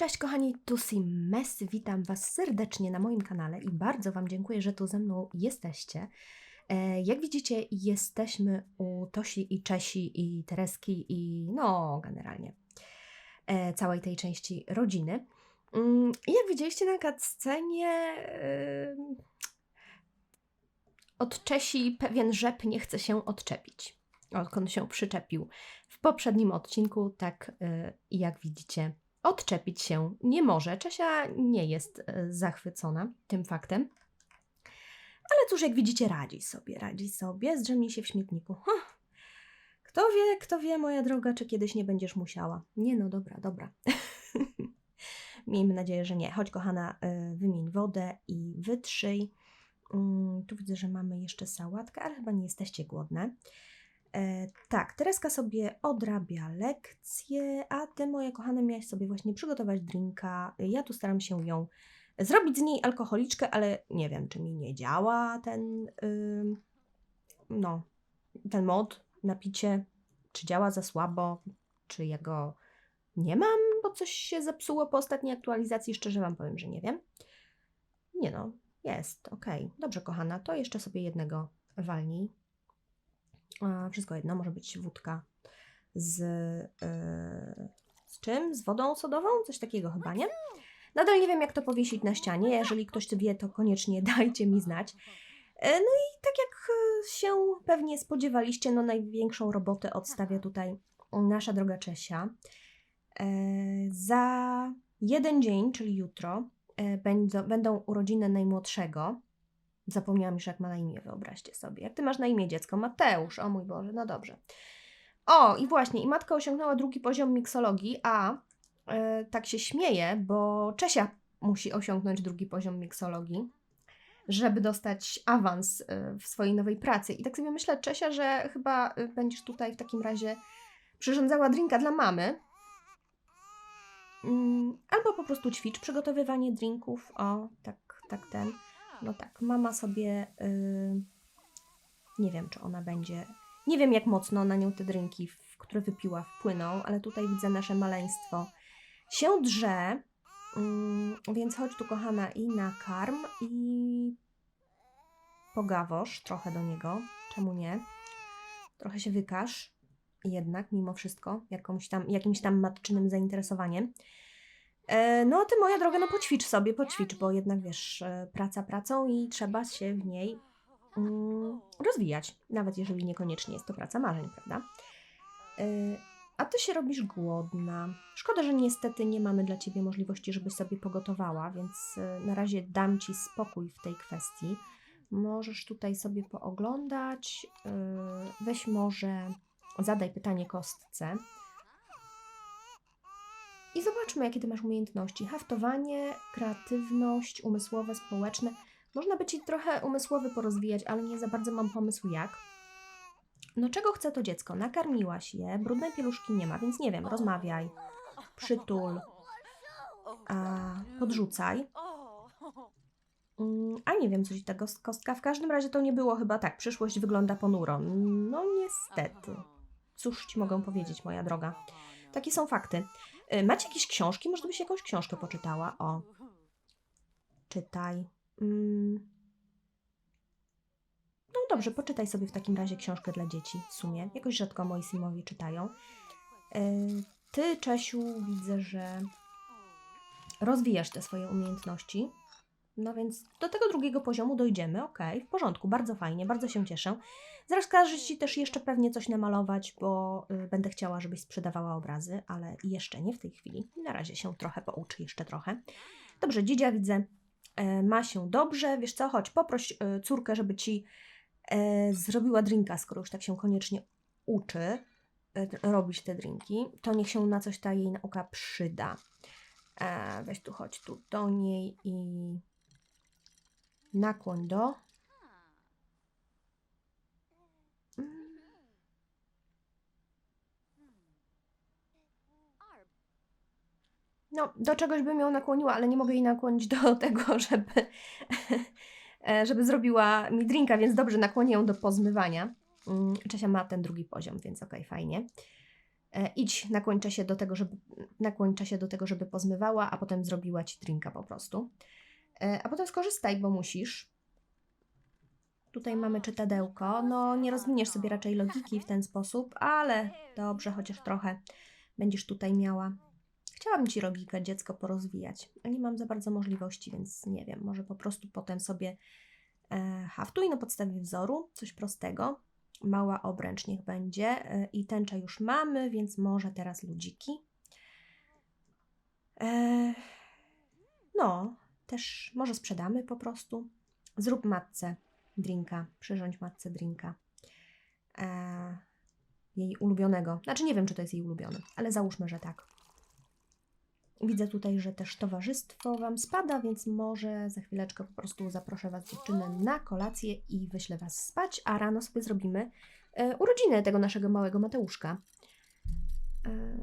Cześć kochani, tu Simes, witam Was serdecznie na moim kanale i bardzo Wam dziękuję, że tu ze mną jesteście. E, Jak widzicie, jesteśmy u Tosi i Czesi i Tereski i no generalnie e, całej tej części rodziny. Mm, Jak widzieliście na cutscenie, e, od Czesi pewien rzep nie chce się odczepić, odkąd się przyczepił w poprzednim odcinku, tak jak widzicie odczepić się nie może. Czesia nie jest e, zachwycona tym faktem. Ale cóż, jak widzicie, radzi sobie, radzi sobie, zdrzemnij się w śmietniku. Kto wie, kto wie, moja droga, czy kiedyś nie będziesz musiała. Nie no, dobra, dobra. Miejmy nadzieję, że nie. Chodź, kochana, y, wymień wodę i wytrzyj. Mm, Tu widzę, że mamy jeszcze sałatkę, ale chyba nie jesteście głodne. E, tak, Tereska sobie odrabia lekcje, a ty, moja kochana, miałaś sobie właśnie przygotować drinka. Ja tu staram się ją zrobić z niej alkoholiczkę, ale nie wiem, czy mi nie działa ten, no, ten mod na picie, czy działa za słabo, czy jego nie mam, bo coś się zepsuło po ostatniej aktualizacji, szczerze Wam powiem, że nie wiem. Nie no, jest, okej. Dobrze, kochana, to jeszcze sobie jednego walnij. Wszystko jedno, może być wódka z, yy, z czym? Z wodą sodową? Coś takiego chyba, nie? Nadal nie wiem, jak to powiesić na ścianie. Jeżeli ktoś to wie, to koniecznie dajcie mi znać. E, No i tak jak e, się pewnie spodziewaliście, no największą robotę odstawia tutaj nasza droga Czesia. E, Za jeden dzień, czyli jutro, e, będą urodziny najmłodszego. Zapomniałam już, jak ma na imię, wyobraźcie sobie. Jak ty masz na imię dziecko? Mateusz, o mój Boże, no dobrze. O, i właśnie, i matka osiągnęła drugi poziom miksologii, a e, tak się śmieje, bo Czesia musi osiągnąć drugi poziom miksologii, żeby dostać awans e, w swojej nowej pracy. I tak sobie myślę, Czesia, że chyba e, będziesz tutaj w takim razie przyrządzała drinka dla mamy. Mm, Albo po prostu ćwicz przygotowywanie drinków. O, tak, tak ten. No tak, mama sobie. y, nie wiem, czy ona będzie. Nie wiem, jak mocno na nią te drinki, które wypiła, wpłyną, ale tutaj widzę nasze maleństwo się drze. Mm, więc chodź tu, kochana, i nakarm, i pogawosz trochę do niego. Czemu nie? Trochę się wykaż, jednak, mimo wszystko, jakąś tam, jakimś tam matczynym zainteresowaniem. E, No, a ty, moja droga, no poćwicz sobie, poćwicz, bo jednak wiesz, e, praca pracą i trzeba się w niej mm, rozwijać, nawet jeżeli niekoniecznie jest to praca marzeń, prawda? E, A ty się robisz głodna. Szkoda, że niestety nie mamy dla ciebie możliwości, żebyś sobie pogotowała, więc na razie dam ci spokój w tej kwestii. Możesz tutaj sobie pooglądać. Weź może, zadaj pytanie kostce. I zobaczmy, jakie ty masz umiejętności. Haftowanie, kreatywność, umysłowe, społeczne. Można by ci trochę umysłowy porozwijać, ale nie za bardzo mam pomysł jak. No czego chce to dziecko? Nakarmiłaś je, brudnej pieluszki nie ma, więc nie wiem, rozmawiaj, przytul, a, podrzucaj. Mm, A nie wiem, co ci ta gos- kostka. W każdym razie to nie było chyba tak. Przyszłość wygląda ponuro. No niestety. Cóż ci mogę powiedzieć, moja droga. Takie są fakty. Y, Macie jakieś książki? Może byś jakąś książkę poczytała? O, czytaj. Mm. No dobrze, poczytaj sobie w takim razie książkę dla dzieci w sumie. Jakoś rzadko moi simowie czytają. Y, Ty, Czesiu, widzę, że rozwijasz te swoje umiejętności. No więc do tego drugiego poziomu dojdziemy. Okej, w porządku, bardzo fajnie, bardzo się cieszę. Zaraz każę Ci też jeszcze pewnie coś namalować, bo y, będę chciała, żebyś sprzedawała obrazy, ale jeszcze nie w tej chwili. Na razie się trochę pouczy, jeszcze trochę. Dobrze, dziedzia widzę, e, ma się dobrze. Wiesz co, chodź, poproś e, córkę, żeby Ci e, zrobiła drinka, skoro już tak się koniecznie uczy robić te drinki, to niech się na coś ta jej nauka przyda. E, weź tu, chodź tu do niej i nakłoń do. No, do czegoś bym ją nakłoniła, ale nie mogę jej nakłonić do tego, żeby, e, żeby zrobiła mi drinka, więc dobrze, nakłonię ją do pozmywania. Mm, Czesia ma ten drugi poziom, więc okej, fajnie. E, idź, nakłończę się do tego, żeby nakłoń się do tego, żeby pozmywała, a potem zrobiła ci drinka po prostu. E, A potem skorzystaj, bo musisz. Tutaj mamy czytadełko. No, nie rozwiniesz sobie raczej logiki w ten sposób, ale dobrze, chociaż trochę będziesz tutaj miała. Chciałabym ci logikę dziecko porozwijać, ale nie mam za bardzo możliwości, więc nie wiem. Może po prostu potem sobie e, haftuj na podstawie wzoru, coś prostego. Mała obręcz niech będzie e, i tęczę już mamy, więc może teraz ludziki. E, no, też może sprzedamy po prostu. Zrób matce drinka, przyrządź matce drinka. E, jej ulubionego. Znaczy nie wiem, czy to jest jej ulubiony, ale załóżmy, że tak. Widzę tutaj, że też towarzystwo Wam spada, więc może za chwileczkę po prostu zaproszę Was dziewczyny na kolację i wyślę Was spać, a rano sobie zrobimy e, urodziny tego naszego małego Mateuszka. E,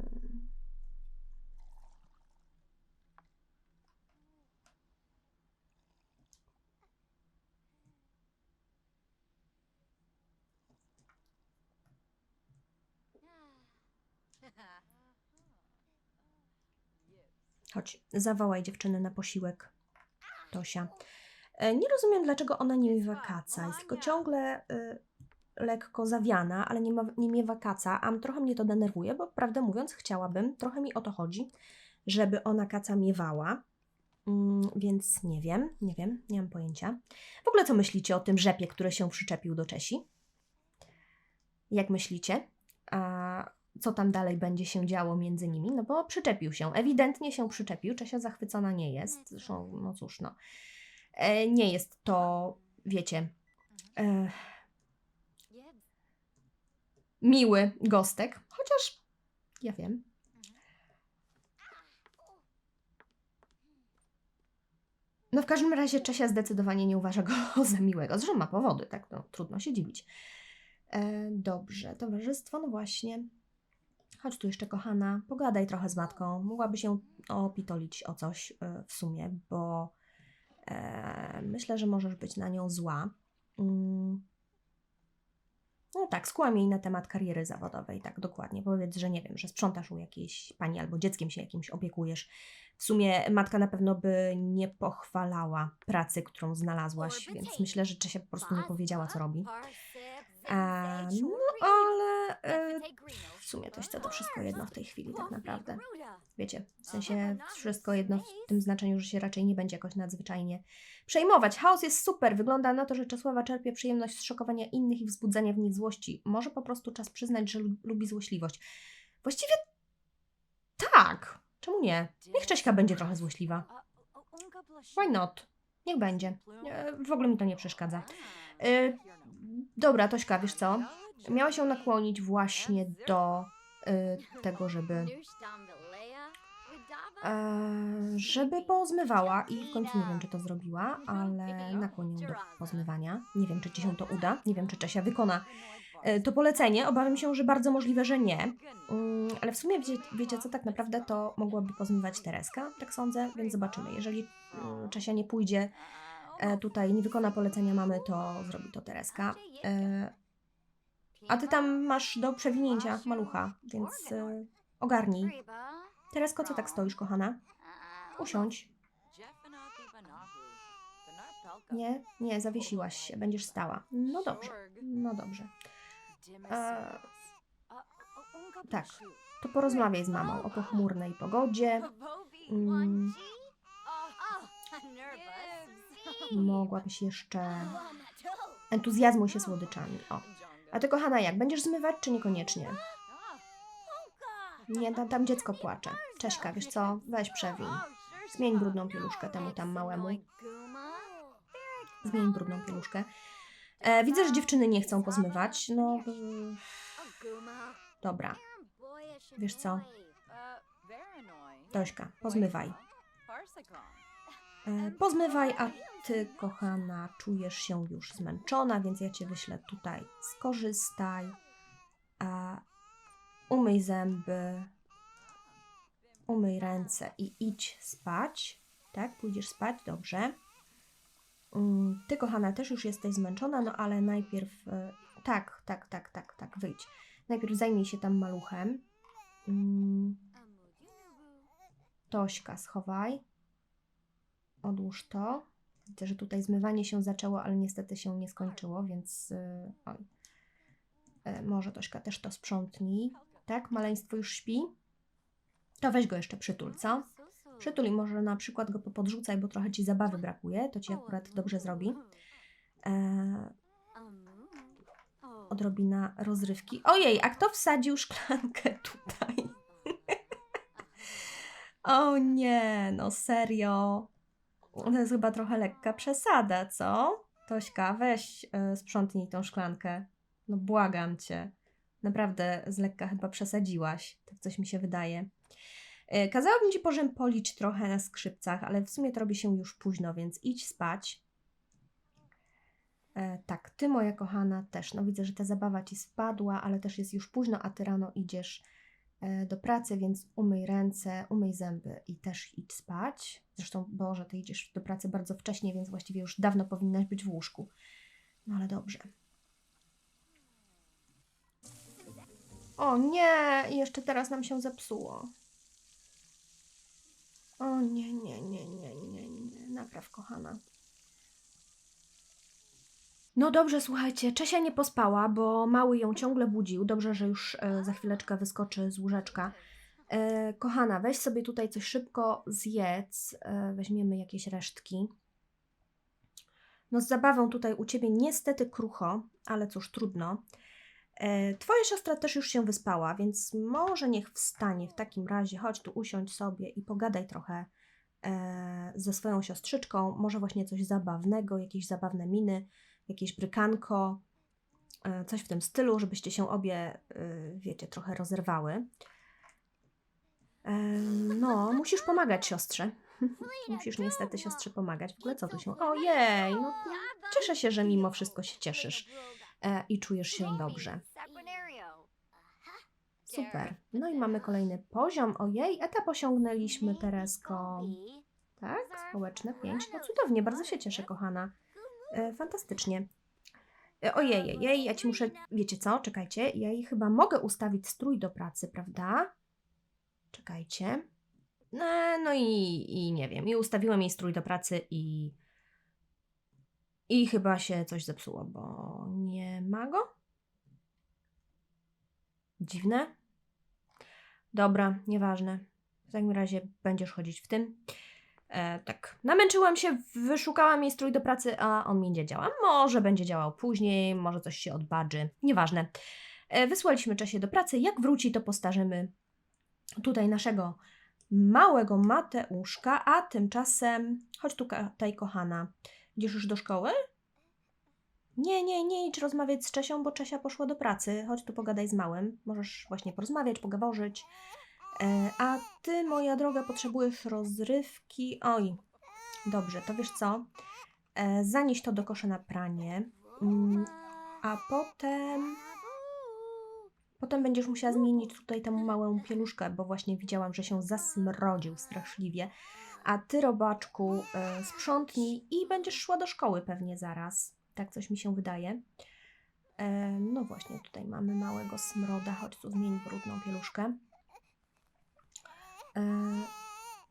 Chodź, zawołaj dziewczyny na posiłek. Tosia. E, Nie rozumiem, dlaczego ona nie miewa kaca. Jest tylko ciągle y, lekko zawiana, ale nie, ma, nie miewa kaca, a trochę mnie to denerwuje, bo prawdę mówiąc, chciałabym, trochę mi o to chodzi, żeby ona kaca miewała. Mm, więc nie wiem, nie wiem, nie mam pojęcia. W ogóle co myślicie o tym rzepie, który się przyczepił do Czesi? Jak myślicie? A co tam dalej będzie się działo między nimi? No bo przyczepił się, ewidentnie się przyczepił. Czesia zachwycona nie jest. Zresztą, no cóż, no. E, nie jest to, wiecie, e, miły gostek, chociaż ja wiem. No w każdym razie Czesia zdecydowanie nie uważa go za miłego. Zresztą ma powody, tak? No, trudno się dziwić. E, dobrze, towarzystwo, no właśnie. Chodź tu jeszcze, kochana, pogadaj trochę z matką. Mogłaby się opitolić o coś e, w sumie, bo e, myślę, że możesz być na nią zła. Mm. No tak, skłam jej na temat kariery zawodowej, tak dokładnie. Powiedz, że nie wiem, że sprzątasz u jakiejś pani albo dzieckiem się jakimś opiekujesz. W sumie matka na pewno by nie pochwalała pracy, którą znalazłaś, więc myślę, że Czesia po prostu nie powiedziała, co robi. A, no ale e, w sumie to jest to wszystko jedno w tej chwili tak naprawdę. Wiecie, w sensie wszystko jedno w tym znaczeniu, że się raczej nie będzie jakoś nadzwyczajnie przejmować. Chaos jest super. Wygląda na to, że Czesława czerpie przyjemność z szokowania innych i wzbudzania w nich złości. Może po prostu czas przyznać, że lu- lubi złośliwość. Właściwie tak. Czemu nie? Niech Cześka będzie trochę złośliwa. Why not? Niech będzie. E, W ogóle mi to nie przeszkadza. E, Dobra, Tośka, wiesz co? Miała się nakłonić właśnie do e, tego, żeby e, żeby pozmywała i w końcu nie wiem, czy to zrobiła, ale nakłonię do pozmywania. Nie wiem, czy ci się to uda. Nie wiem, czy Czesia wykona to polecenie. Obawiam się, że bardzo możliwe, że nie. Mm, ale w sumie wiecie, wiecie co, tak naprawdę to mogłaby pozmywać Tereska, tak sądzę, więc zobaczymy. Jeżeli mm, Czesia nie pójdzie tutaj, nie wykona polecenia mamy, to zrobi to Tereska. E, a ty tam masz do przewinięcia malucha, więc e, ogarnij. Teresko, co tak stoisz, kochana? Usiądź. Nie, nie, zawiesiłaś się, będziesz stała. No dobrze, no dobrze. E, tak, to porozmawiaj z mamą o pochmurnej pogodzie. Mm, mogłabyś jeszcze... Entuzjazmuj się słodyczami, o. A ty, kochana, jak? Będziesz zmywać, czy niekoniecznie? Nie, tam, tam dziecko płacze. Cześka, wiesz co? Weź przewiń. Zmień brudną pieluszkę temu tam małemu. Zmień brudną pieluszkę. E, widzę, że dziewczyny nie chcą pozmywać. No, dobra. Wiesz co? Tośka, pozmywaj. E, pozmywaj, a ty, kochana, czujesz się już zmęczona, więc ja cię wyślę tutaj. Skorzystaj. Umyj zęby. Umyj ręce i idź spać. Tak, pójdziesz spać, dobrze. Mm, Ty, kochana, też już jesteś zmęczona, no ale najpierw. e, Tak, tak, tak, tak, tak, wyjdź. Najpierw zajmij się tam maluchem. Mm, Tośka, schowaj. Odłóż to. Widzę, że tutaj zmywanie się zaczęło, ale niestety się nie skończyło, więc yy, oj. E, może Tośka też to sprzątnij. Tak, maleństwo już śpi. To weź go jeszcze przytul, co? Przytul i może na przykład go popodrzucaj, bo trochę ci zabawy brakuje. To ci akurat dobrze zrobi. E, odrobina rozrywki. Ojej, a kto wsadził szklankę tutaj? o nie, no serio. To jest chyba trochę lekka przesada, co? Tośka, weź y, sprzątnij tą szklankę. No błagam cię. Naprawdę z lekka chyba przesadziłaś. Tak coś mi się wydaje. Y, kazałabym ci porzępolić trochę na skrzypcach, ale w sumie to robi się już późno, więc idź spać. E, tak, ty moja kochana też. No widzę, że ta zabawa ci spadła, ale też jest już późno, a ty rano idziesz do pracy, więc umyj ręce, umyj zęby i też idź spać. Zresztą, Boże, ty idziesz do pracy bardzo wcześnie, więc właściwie już dawno powinnaś być w łóżku. No ale dobrze. O nie, jeszcze teraz nam się zepsuło. O nie, nie, nie, nie, nie, nie. Napraw, kochana. No dobrze, słuchajcie, Czesia nie pospała, bo mały ją ciągle budził. Dobrze, że już e, za chwileczkę wyskoczy z łóżeczka. E, kochana, weź sobie tutaj coś szybko zjedz. E, weźmiemy jakieś resztki. No z zabawą tutaj u Ciebie niestety krucho, ale cóż, trudno. E, twoja siostra też już się wyspała, więc może niech wstanie w takim razie. Chodź tu, usiądź sobie i pogadaj trochę e, ze swoją siostrzyczką. Może właśnie coś zabawnego, jakieś zabawne miny jakieś brykanko, e, coś w tym stylu, żebyście się obie, e, wiecie, trochę rozerwały. E, No, musisz pomagać siostrze. Musisz niestety siostrze pomagać. W ogóle co tu się... Ojej, no cieszę się, że mimo wszystko się cieszysz i czujesz się dobrze. Super. No i mamy kolejny poziom. Ojej, etap osiągnęliśmy, Teresko. Tak? Społeczne 5. No cudownie, bardzo się cieszę, kochana. E, fantastycznie. E, ojej, jej, ja ci muszę. Wiecie co? Czekajcie. Ja jej chyba mogę ustawić strój do pracy, prawda? Czekajcie. No, no i, i nie wiem. I ustawiłem jej strój do pracy i. I chyba się coś zepsuło, bo nie ma go. Dziwne. Dobra, nieważne. W takim razie będziesz chodzić w tym. E, tak, namęczyłam się, wyszukałam jej strój do pracy, a on mi nie działa. Może będzie działał później, może coś się odbadży, nieważne. E, wysłaliśmy czasie do pracy, jak wróci, to postarzymy tutaj naszego małego Mateuszka, a tymczasem, chodź tu, tutaj kochana, idziesz już do szkoły? Nie, nie, nie idź rozmawiać z Czesią, bo Czesia poszła do pracy. Chodź tu pogadaj z małym. Możesz właśnie porozmawiać, pogaworzyć. E, a ty, moja droga, potrzebujesz rozrywki. Oj, dobrze, to wiesz co? E, zanieś to do kosza na pranie. Mm, a potem. Potem będziesz musiała zmienić tutaj tę małą pieluszkę, bo właśnie widziałam, że się zasmrodził straszliwie. A ty, robaczku, e, sprzątnij i będziesz szła do szkoły pewnie zaraz. Tak coś mi się wydaje. No właśnie, tutaj mamy małego smroda. Chodź tu zmień brudną pieluszkę. E,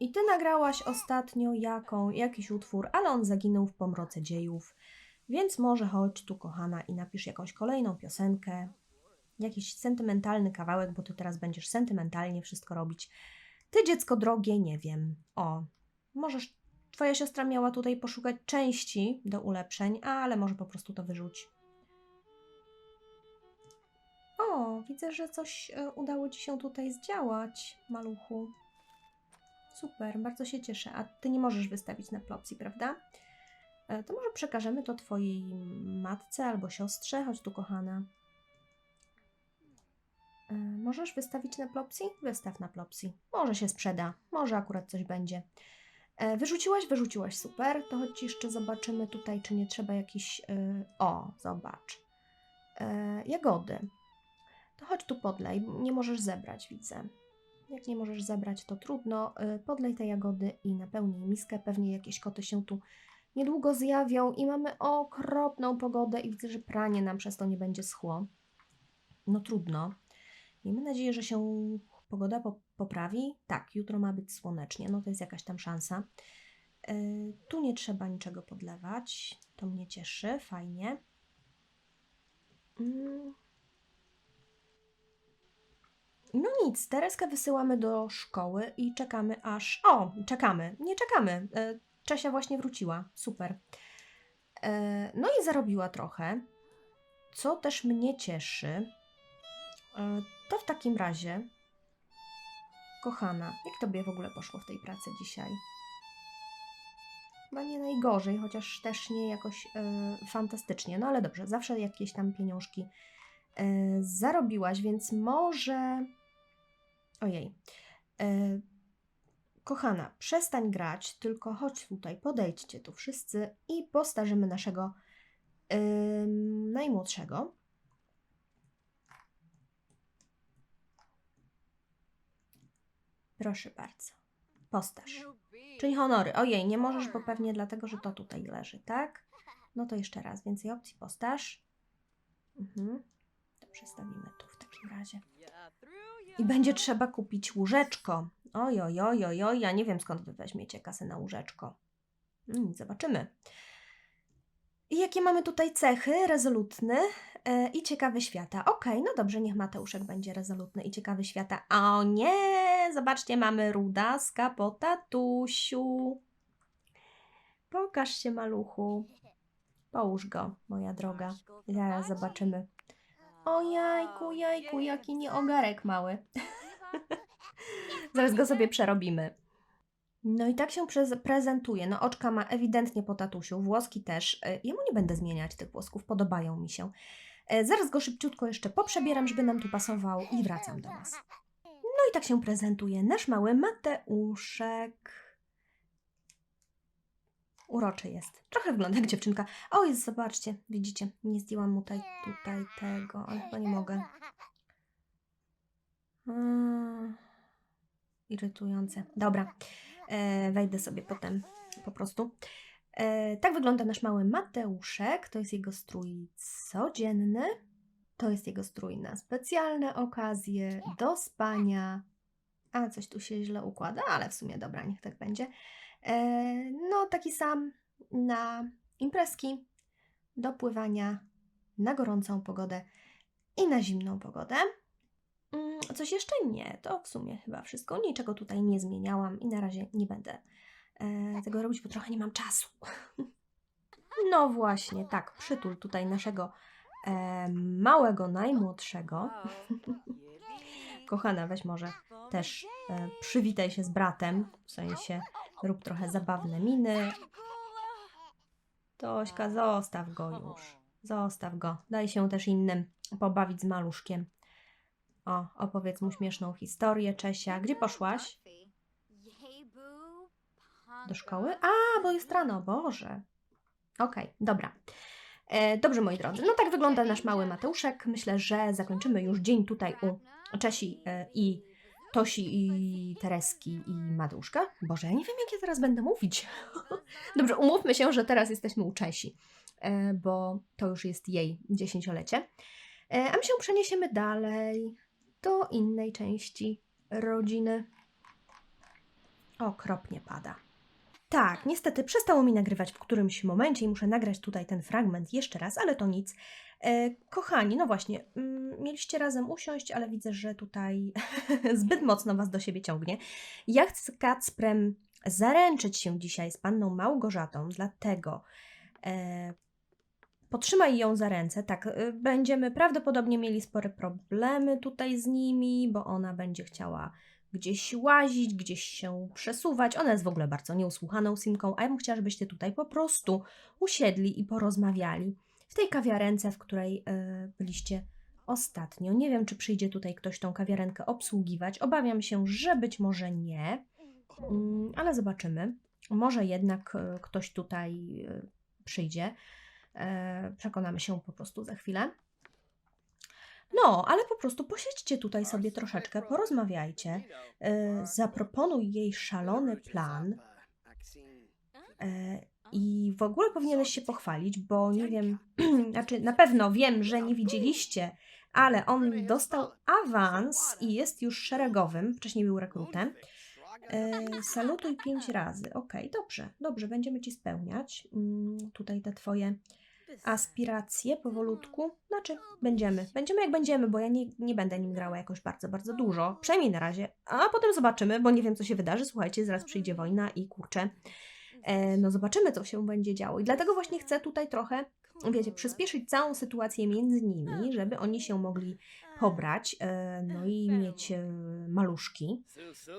I ty nagrałaś ostatnio jaką, jakiś utwór, ale on zaginął w pomroce dziejów. Więc może chodź tu, kochana, i napisz jakąś kolejną piosenkę, jakiś sentymentalny kawałek, bo ty teraz będziesz sentymentalnie wszystko robić. Ty, dziecko drogie, nie wiem. O, możesz. Twoja siostra miała tutaj poszukać części do ulepszeń, ale może po prostu to wyrzuć. O, widzę, że coś e, udało ci się tutaj zdziałać, maluchu. Super, bardzo się cieszę. A ty nie możesz wystawić na plopsji, prawda? E, To może przekażemy to twojej matce albo siostrze. Chodź tu, kochana. E, Możesz wystawić na plopsji? Wystaw na plopsji. Może się sprzeda, może akurat coś będzie. E, Wyrzuciłaś? Wyrzuciłaś, super. To chodź jeszcze zobaczymy tutaj, czy nie trzeba jakiś... O, zobacz. Jagody. To chodź tu podlej, nie możesz zebrać, widzę. Jak nie możesz zebrać, to trudno. Y, Podlej te jagody i napełnij miskę. Pewnie jakieś koty się tu niedługo zjawią i mamy okropną pogodę i widzę, że pranie nam przez to nie będzie schło. No trudno. Miejmy nadzieję, że się pogoda po, poprawi? Tak, jutro ma być słonecznie, no to jest jakaś tam szansa. E, tu nie trzeba niczego podlewać, to mnie cieszy, fajnie. Mm. No nic, Tereskę wysyłamy do szkoły i czekamy aż. O, czekamy, nie czekamy. E, Czesia właśnie wróciła, super. E, No i zarobiła trochę, co też mnie cieszy. E, To w takim razie, kochana, jak tobie w ogóle poszło w tej pracy dzisiaj? Chyba nie najgorzej, chociaż też nie jakoś fantastycznie. No ale dobrze, zawsze jakieś tam pieniążki zarobiłaś, więc może. Ojej. E, kochana, przestań grać, tylko chodź tutaj, podejdźcie tu wszyscy i postarzymy naszego ym, najmłodszego. Proszę bardzo. Postaż. Czyli honory. Ojej, nie możesz, bo pewnie dlatego, że to tutaj leży, tak? No to jeszcze raz, więcej opcji postaż. Mhm. To przestawimy tu w takim razie. I będzie trzeba kupić łóżeczko. Oj, oj, oj, oj, oj, ja nie wiem skąd wy weźmiecie kasę na łóżeczko. Mm, zobaczymy. I jakie mamy tutaj cechy? Rezolutny e, i ciekawy świata. Okej, no dobrze, niech Mateuszek będzie rezolutny i ciekawy świata. O nie, zobaczcie, mamy rudaska po tatusiu. Pokaż się, maluchu. Połóż go, moja droga. Zaraz zobaczymy. O jajku, jajku, jaki nieogarek mały. Zaraz go sobie przerobimy. No i tak się prez- prezentuje. No oczka ma ewidentnie po tatusiu, włoski też. E, Jemu nie będę zmieniać tych włosków, podobają mi się. E, Zaraz go szybciutko jeszcze poprzebieram, żeby nam tu pasował i wracam do Was. No i tak się prezentuje nasz mały Mateuszek. Uroczy jest. Trochę wygląda jak dziewczynka. O, jest, zobaczcie, widzicie, nie zdjęłam mu tutaj, tutaj tego, ale chyba nie mogę. Mm, irytujące. Dobra, e, wejdę sobie potem po prostu. E, tak wygląda nasz mały Mateuszek. To jest jego strój codzienny. To jest jego strój na specjalne okazje, do spania. A coś tu się źle układa, ale w sumie dobra, niech tak będzie. E, no, taki sam na imprezki, do pływania, na gorącą pogodę i na zimną pogodę. Mm, Coś jeszcze nie, to w sumie chyba wszystko. Niczego tutaj nie zmieniałam i na razie nie będę e, tego robić, bo trochę nie mam czasu. No właśnie, tak, przytul tutaj naszego e, małego, najmłodszego. Kochana, weź może też przywitaj się z bratem, w sensie rób trochę zabawne miny. Tośka, zostaw go już. Zostaw go. Daj się też innym pobawić z maluszkiem. O, opowiedz mu śmieszną historię, Czesia. Gdzie poszłaś? Do szkoły? A, bo jest rano, Boże. Okej, dobra. E, dobrze, moi drodzy. No tak wygląda nasz mały Mateuszek. Myślę, że zakończymy już dzień tutaj u Czesi e, i Tosi i Tereski i Mateuszka. Boże, ja nie wiem, jak ja teraz będę mówić. Dobrze, umówmy się, że teraz jesteśmy u Czesi, e, bo to już jest jej dziesięciolecie. E, A my się przeniesiemy dalej do innej części rodziny. Okropnie pada. Tak, niestety przestało mi nagrywać w którymś momencie i muszę nagrać tutaj ten fragment jeszcze raz, ale to nic. E, kochani, no właśnie, mm, mieliście razem usiąść, ale widzę, że tutaj zbyt mocno Was do siebie ciągnie. Ja chcę Kacprem zaręczyć się dzisiaj z panną Małgorzatą, dlatego e, potrzymaj ją za ręce. Tak, e, będziemy prawdopodobnie mieli spore problemy tutaj z nimi, bo ona będzie chciała gdzieś łazić, gdzieś się przesuwać. Ona jest w ogóle bardzo nieusłuchaną simką, a ja bym chciała, żebyście tutaj po prostu usiedli i porozmawiali w tej kawiarence, w której e, byliście ostatnio. Nie wiem, czy przyjdzie tutaj ktoś tą kawiarenkę obsługiwać. Obawiam się, że być może nie, Mm, ale zobaczymy. Może jednak e, ktoś tutaj e, przyjdzie. Przekonamy się po prostu za chwilę. No, ale po prostu posiedźcie tutaj sobie troszeczkę, porozmawiajcie. E, Zaproponuj jej szalony plan. E, I w ogóle powinieneś się pochwalić, bo nie wiem, znaczy na pewno wiem, że nie widzieliście, ale on dostał awans i jest już szeregowym, wcześniej był rekrutem. E, salutuj pięć razy. Okej, dobrze, dobrze, będziemy ci spełniać mm, tutaj te twoje aspiracje powolutku. Znaczy, będziemy. Będziemy jak będziemy, bo ja nie, nie będę nim grała jakoś bardzo, bardzo dużo. Przynajmniej na razie. A potem zobaczymy, bo nie wiem, co się wydarzy. Słuchajcie, zaraz przyjdzie wojna i kurczę. E, no zobaczymy, co się będzie działo. I dlatego właśnie chcę tutaj trochę, wiecie, przyspieszyć całą sytuację między nimi, żeby oni się mogli pobrać, e, no i mieć e, maluszki.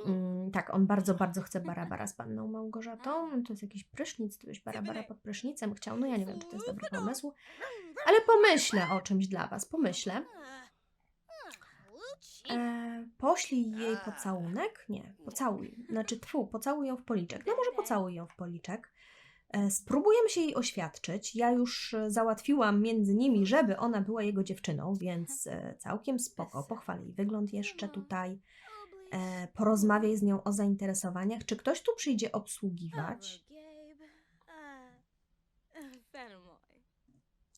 Mm, tak, on bardzo, bardzo chce Barabara z panną Małgorzatą. To jest jakiś prysznic, to byś Barabara pod prysznicem chciał. No ja nie wiem, czy to jest dobry pomysł, ale pomyślę o czymś dla Was, pomyślę. E, poślij jej pocałunek? Nie, pocałuj. Znaczy, tfu, pocałuj ją w policzek. No może pocałuj ją w policzek. E, spróbujemy się jej oświadczyć. Ja już e, załatwiłam między nimi, żeby ona była jego dziewczyną, więc e, całkiem spoko. Pochwal jej wygląd jeszcze tutaj. E, porozmawiaj z nią o zainteresowaniach. Czy ktoś tu przyjdzie obsługiwać?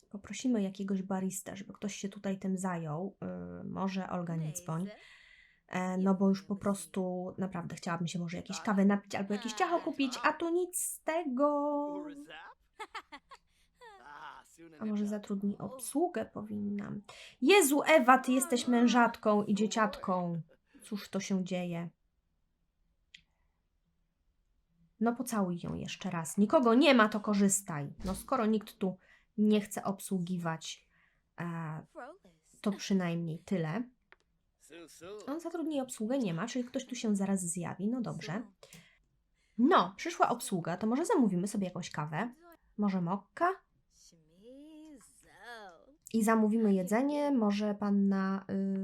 Poprosimy jakiegoś barista, żeby ktoś się tutaj tym zajął. Y, może Olga Niecpoń. E, no bo już po prostu naprawdę chciałabym się może jakieś kawy napić albo jakieś ciacho kupić, a tu nic z tego. A może zatrudni obsługę powinnam. Jezu, Ewa, ty jesteś mężatką i dzieciatką. Cóż to się dzieje? No pocałuj ją jeszcze raz. Nikogo nie ma, to korzystaj. No skoro nikt tu nie chce obsługiwać, e, to przynajmniej tyle. On zatrudni obsługę, nie ma, czyli ktoś tu się zaraz zjawi. No dobrze. No, przyszła obsługa, to może zamówimy sobie jakąś kawę. Może mokka? I zamówimy jedzenie. Może panna y,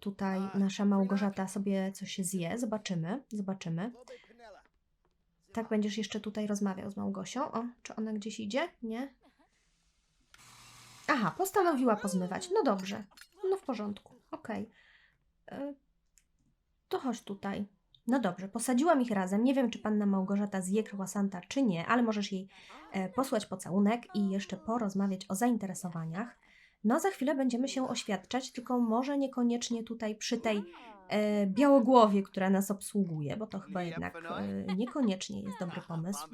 tutaj, nasza Małgorzata sobie coś zje. Zobaczymy, zobaczymy. Tak będziesz jeszcze tutaj rozmawiał z Małgosią. O, czy ona gdzieś idzie? Nie? Aha, postanowiła pozmywać. No dobrze. No w porządku. Okej. Y, To chodź tutaj. No dobrze, posadziłam ich razem. Nie wiem, czy panna Małgorzata zje croissanta, czy nie, ale możesz jej e, posłać pocałunek i jeszcze porozmawiać o zainteresowaniach. No, za chwilę będziemy się oświadczać, tylko może niekoniecznie tutaj przy tej e, białogłowie, która nas obsługuje, bo to chyba jednak e, niekoniecznie jest dobry pomysł.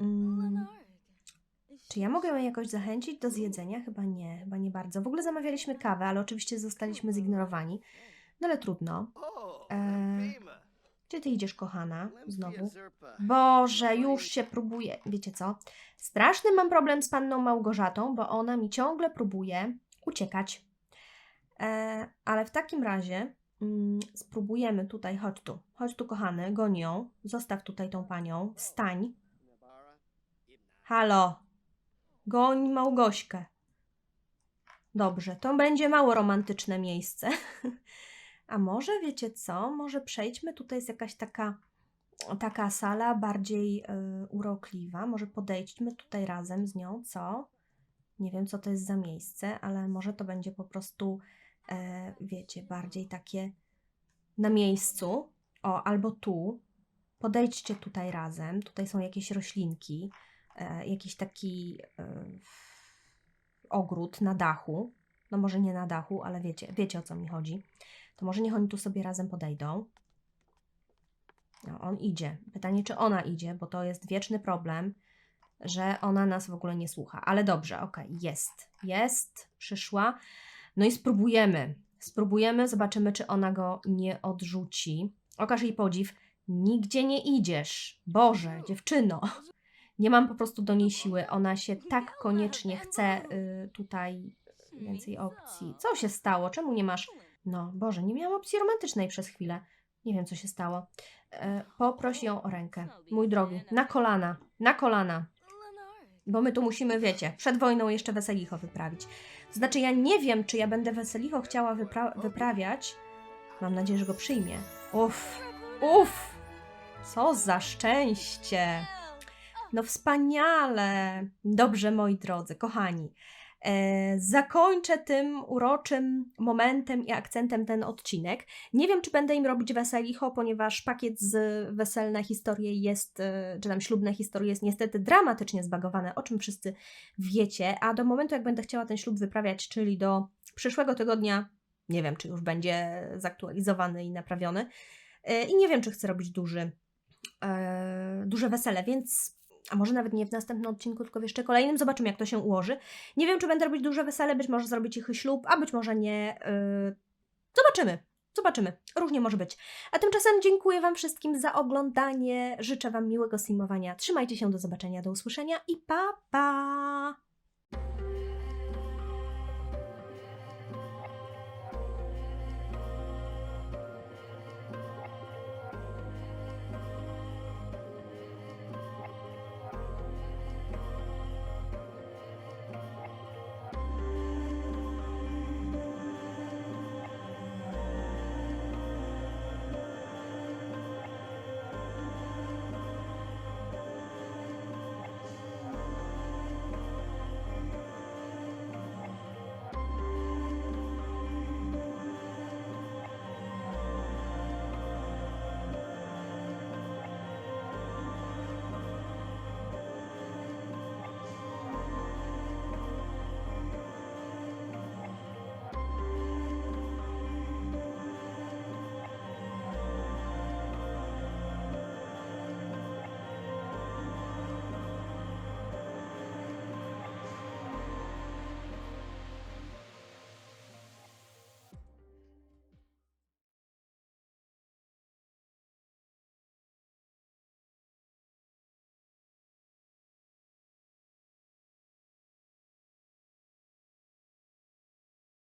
Mm, czy ja mogę ją jakoś zachęcić do zjedzenia? Chyba nie, chyba nie bardzo. W ogóle zamawialiśmy kawę, ale oczywiście zostaliśmy zignorowani. No ale trudno. Eee, Gdzie ty idziesz, kochana? Znowu. Boże, już się próbuje. Wiecie co? Straszny mam problem z panną Małgorzatą, bo ona mi ciągle próbuje uciekać. E, ale w takim razie mm, spróbujemy tutaj, chodź tu, chodź tu, kochany, goń ją, zostaw tutaj tą panią, wstań. Halo, goń Małgośkę. Dobrze, to będzie mało romantyczne miejsce. A może wiecie co? Może przejdźmy, tutaj jest jakaś taka, taka sala bardziej y, urokliwa. Może podejdźmy tutaj razem z nią, co? Nie wiem, co to jest za miejsce, ale może to będzie po prostu, e, wiecie, bardziej takie na miejscu. O, albo tu. Podejdźcie tutaj razem. Tutaj są jakieś roślinki, e, jakiś taki ogród na dachu. No może nie na dachu, ale wiecie, wiecie o co mi chodzi. To może niech oni tu sobie razem podejdą. No, on idzie. Pytanie, czy ona idzie, bo to jest wieczny problem, że ona nas w ogóle nie słucha. Ale dobrze, okej, jest. Jest, przyszła. No i spróbujemy. Spróbujemy, zobaczymy, czy ona go nie odrzuci. Okaż jej podziw. Nigdzie nie idziesz. Boże, dziewczyno. Nie mam po prostu do niej siły. Ona się tak koniecznie chce y, tutaj więcej opcji. Co się stało? Czemu nie masz no, Boże, nie miałam opcji romantycznej przez chwilę. Nie wiem, co się stało. E, ją o rękę. Mój drogi, na kolana, na kolana. Bo my tu musimy, wiecie, przed wojną jeszcze weselicho wyprawić. Znaczy, ja nie wiem, czy ja będę weselicho chciała wypra- wyprawiać. Mam nadzieję, że go przyjmie. Uff, uff, co za szczęście. No wspaniale. Dobrze, moi drodzy, kochani. E, zakończę tym uroczym momentem i akcentem ten odcinek. Nie wiem, czy będę im robić weselicho, ponieważ pakiet z weselne historie jest, e, czy tam ślubne historie jest niestety dramatycznie zbagowane, o czym wszyscy wiecie, a do momentu, jak będę chciała ten ślub wyprawiać, czyli do Przyszłego tygodnia nie wiem, czy już będzie zaktualizowany i naprawiony. E, I nie wiem, czy chcę robić duży, duże wesele, więc. A może nawet nie w następnym odcinku, tylko w jeszcze kolejnym. Zobaczymy, jak to się ułoży. Nie wiem, czy będę robić duże wesele, być może zrobić cichy ślub, a być może nie. E, zobaczymy. Zobaczymy. Różnie może być. A tymczasem dziękuję Wam wszystkim za oglądanie. Życzę Wam miłego streamowania. Trzymajcie się, do zobaczenia, do usłyszenia i pa pa!